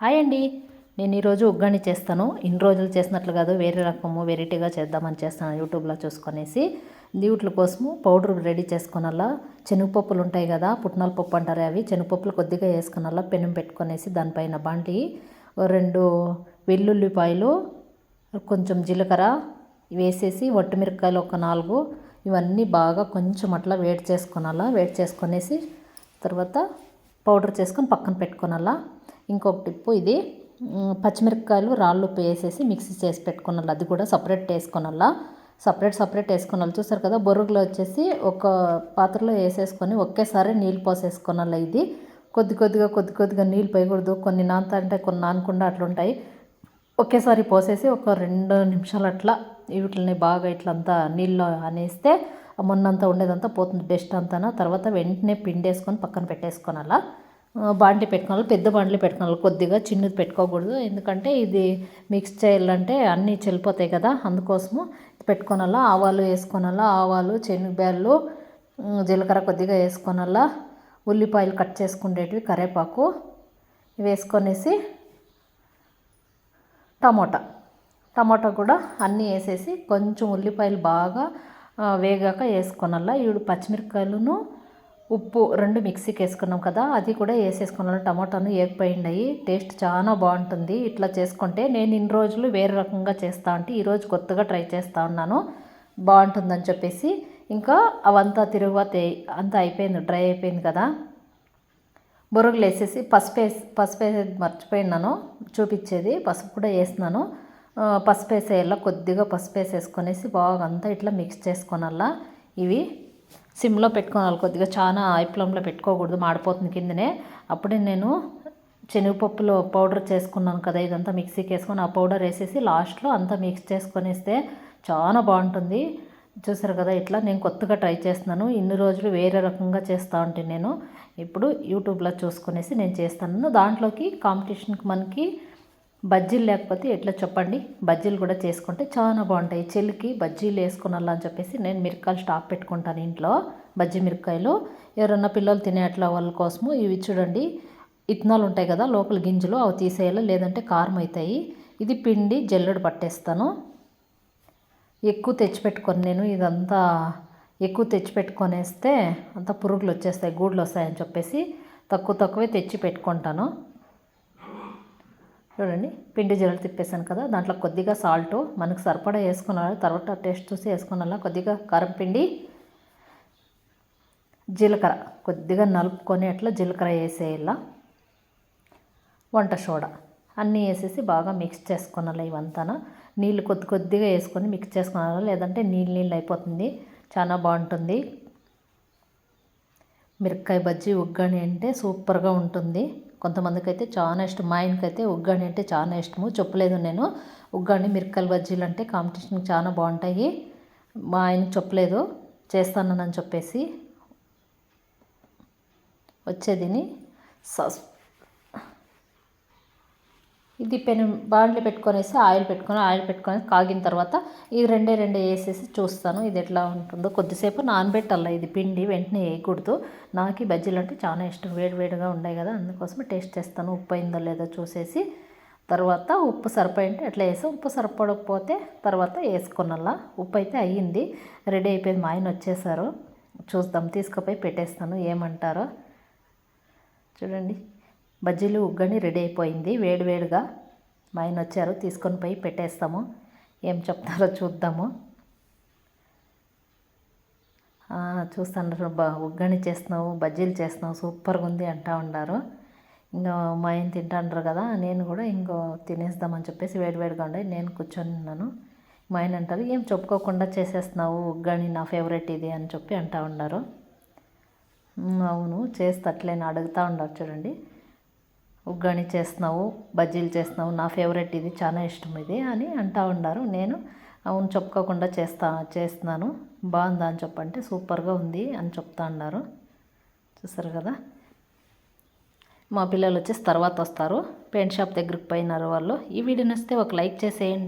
Hi అండి. నేను ఈరోజు ఉగ్గాని చేస్తాను. ఇన్ని రోజులు చేసినట్లు కాదు వేరే రకము వెరైటీగా చేద్దామని చేస్తాను యూట్యూబ్లో చూసుకొనేసి. దీవుట్ల కోసము పౌడర్ రెడీ చేసుకునల్లా. శనగపప్పులు ఉంటాయి కదా పుట్నాల పప్పు అంటారు అవి. శనగపప్పులు కొద్దిగా వేసుకునల్లా పెనం పెట్టుకొనేసి దానిపైన బాండి. రెండు వెల్లుల్లిపాయలు కొంచెం జీలకర్ర వేసేసి మిరపకాయలు ఒక నాలుగు. ఇవన్నీ బాగా కొంచెం అట్లా వేడి చేసుకోనాలా వేడి చేసుకొనేసి తర్వాత పౌడర్ చేసుకొని పక్కన పెట్టుకోనాలా ఇంకొక టిప్పు ఇది. పచ్చిమిరపకాయలు రాళ్ళు ఉప్పు వేసేసి మిక్సీ చేసి పెట్టుకున్నాను అది కూడా సపరేట్ వేసుకున్నలా సపరేట్ సపరేట్ వేసుకున్నాలి చూసారు కదా బొరుగులో వచ్చేసి ఒక పాత్రలో వేసేసుకొని ఒకేసారి నీళ్ళు పోసేసుకోనాల ఇది. కొద్ది కొద్దిగా కొద్ది కొద్దిగా నీళ్ళు పోయకూడదు. కొన్ని నానతా అంటే కొన్ని నానకుండా అట్లుంటాయి. ఒకేసారి పోసేసి ఒక రెండు నిమిషాలు అట్లా వీటిని బాగా ఇట్లంతా నీళ్ళు అనేస్తే మొన్నంతా ఉండేదంతా పోతుంది. డస్ట్ అంతా తర్వాత వెంటనే పిండేసుకొని పక్కన పెట్టేసుకోనాలా? బాండ్లీ పెట్టుకోవాలి పెద్ద బాండ్లీ పెట్టుకోవాలి కొద్దిగా చిన్నది పెట్టుకోకూడదు. ఎందుకంటే ఇది మిక్స్ చేయాలంటే అన్నీ చెల్లిపోతాయి కదా అందుకోసము పెట్టుకోనల్లా ఆవాలు వేసుకోనల్లా ఆవాలు శనగబ్యాళ్ళు జీలకర్ర కొద్దిగా వేసుకోనల్లా ఉల్లిపాయలు కట్ చేసుకునేటివి కరేపాకు వేసుకొనేసి టమోటా. టమాటా కూడా అన్నీ వేసేసి కొంచెం ఉల్లిపాయలు బాగా వేగాక వేసుకోనల్లా ఇప్పుడు పచ్చిమిరపకాయలను ఉప్పు రెండు మిక్సీకి వేసుకున్నాం కదా అది కూడా వేసేసుకున్నాను టమాటాను ఏగిపోయినాయి టేస్ట్ చాలా బాగుంటుంది. ఇట్లా చేసుకుంటే నేను ఇన్ని రోజులు వేరే రకంగా చేస్తా అంటే ఈరోజు కొత్తగా ట్రై చేస్తూ ఉన్నాను. బాగుంటుందని చెప్పేసి ఇంకా అవంతా తిరుగువాత అంతా అయిపోయింది డ్రై అయిపోయింది కదా. బొరుగులు వేసేసి పసుపు వేసి పసుపు వేసేది మర్చిపోయినాను చూపించేది. పసుపు కూడా వేసినాను పసుపు వేసేయాల కొద్దిగా పసుపు వేసేసుకొనేసి బాగా అంతా ఇట్లా మిక్స్ చేసుకోనల్లా ఇవి సిమ్లో పెట్టుకోవాలి కొద్దిగా చాలా ఐప్లంలో పెట్టుకోకూడదు మాడిపోతుంది కిందనే. అప్పుడే నేను శనగపప్పులో పౌడర్ చేసుకున్నాను కదా ఇదంతా మిక్సీకి వేసుకొని ఆ పౌడర్ వేసేసి లాస్ట్లో అంతా మిక్స్ చేసుకొనిస్తే చాలా బాగుంటుంది. చూసారు కదా ఇట్లా నేను కొత్తగా ట్రై చేస్తున్నాను. ఇన్ని రోజులు వేరే రకంగా చేస్తూ ఉంటే నేను. ఇప్పుడు యూట్యూబ్లో చూసుకునేసి నేను చేస్తాను. దాంట్లోకి కాంపిటీషన్కి మనకి బజ్జీలు లేకపోతే ఎట్లా చెప్పండి? బజ్జీలు కూడా చేసుకుంటే చాలా బాగుంటాయి. చెల్లికి బజ్జీలు వేసుకునాలా అని చెప్పేసి నేను మిరకాయలు స్టాక్ పెట్టుకుంటాను ఇంట్లో బజ్జీ మిరకాయలు ఎవరన్నా పిల్లలు తినే అట్లా వాళ్ళ కోసము ఇవి చూడండి. ఇత్తనాలు ఉంటాయి కదా లోపల గింజలు అవి తీసేయాలి? లేదంటే కారం అవుతాయి. ఇది పిండి జల్లెడు పట్టేస్తాను. ఎక్కువ తెచ్చిపెట్టుకొని నేను. ఇదంతా ఎక్కువ తెచ్చిపెట్టుకొనేస్తే అంత పురుగులు వచ్చేస్తాయి గూడ్లు వస్తాయని చెప్పేసి తక్కువ తక్కువే తెచ్చి పెట్టుకుంటాను. చూడండి పిండి జల్లు తిప్పేసాను కదా దాంట్లో కొద్దిగా సాల్ట్ మనకు సరిపడా వేసుకున్నాను తర్వాత టేస్ట్ చూసి వేసుకున్నా కొద్దిగా కారం పిండి జీలకర్ర కొద్దిగా నలుపుకొని అట్లా జీలకర్ర వేసేయాల వంట సోడా అన్నీ వేసేసి బాగా మిక్స్ చేసుకున్నాను ఇవంతా నీళ్ళు కొద్ది కొద్దిగా వేసుకొని మిక్స్ చేసుకున్నాను లేదంటే నీళ్ళు నీళ్ళు అయిపోతుంది చాలా బాగుంటుంది. మిరక్కాయ బజ్జీ ఉగ్గని అంటే సూపర్గా ఉంటుంది. కొంతమందికి అయితే చాలా ఇష్టం. మా ఆయనకైతే ఉగ్గాని అంటే చాలా ఇష్టము. చెప్పలేదు నేను. ఉగ్గాని మిరకల్ బజ్జీలు అంటే కాంపిటీషన్ చాలా బాగుంటాయి. మా ఆయన చెప్పలేదు. చేస్తానని చెప్పేసి వచ్చేదిని. సస్ ఇది పెను బాండ్లు పెట్టుకొనేసి ఆయిల్ పెట్టుకొని ఆయిల్ పెట్టుకొని కాగిన తర్వాత ఇది రెండే రెండే వేసేసి చూస్తాను ఇది ఎట్లా ఉంటుందో. కొద్దిసేపు నానబెట్టాల ఇది పిండి వెంటనే వేయకూడదు. నాకు ఈ బజ్జీలు అంటే చాలా ఇష్టం వేడివేడిగా ఉన్నాయి కదా అందుకోసమే టేస్ట్ చేస్తాను. ఉప్పు అయిందో లేదో చూసేసి తర్వాత ఉప్పు సరిపోయింటే అట్లా వేసి? ఉప్పు సరిపడకపోతే తర్వాత వేసుకున్నలా ఉప్పు అయితే అయ్యింది రెడీ అయిపోయింది మా ఆయన వచ్చేసారు. చూద్దాం తీసుకుపోయి పెట్టేస్తాను. ఏమంటారో చూడండి. బజ్జీలు ఉగ్గని రెడీ అయిపోయింది. వేడివేడిగా మా ఆయన వచ్చారు. తీసుకొని పోయి పెట్టేస్తాము. ఏం చెప్తారో చూద్దాము. చూస్తున్నారు బా ఉగ్గని చేస్తున్నావు బజ్జీలు చేస్తున్నావు సూపర్గా ఉంది అంటా ఉన్నారు. ఇంకా మా ఆయన తింటాండ్రు కదా నేను కూడా ఇంకో తినేస్తామని చెప్పేసి వేడివేడిగా ఉండే నేను కూర్చొని ఉన్నాను. మా ఆయన అంటారు ఏం చెప్పుకోకుండా చేసేస్తున్నావు ఉగ్గని నా ఫేవరెట్ ఇది అని చెప్పి అంటా ఉన్నారు. అవును చేస్తే అడుగుతూ ఉన్నారు చూడండి. ఉగ్గాని చేస్తున్నావు బజ్జీలు చేస్తున్నావు నా ఫేవరెట్ ఇది చాలా ఇష్టం ఇది అని అంటూ ఉన్నారు నేను అవును చెప్పుకోకుండా చేస్తా చేస్తున్నాను. బాగుందా అని చెప్పంటే సూపర్గా ఉంది అని చెప్తా ఉన్నారు చూసారు కదా? మా పిల్లలు వచ్చేసి తర్వాత వస్తారు. పెయింట్ షాప్ దగ్గరికి పోయినారు వాళ్ళు. ఈ వీడియో నచ్చితే ఒక లైక్ చేసేయండి.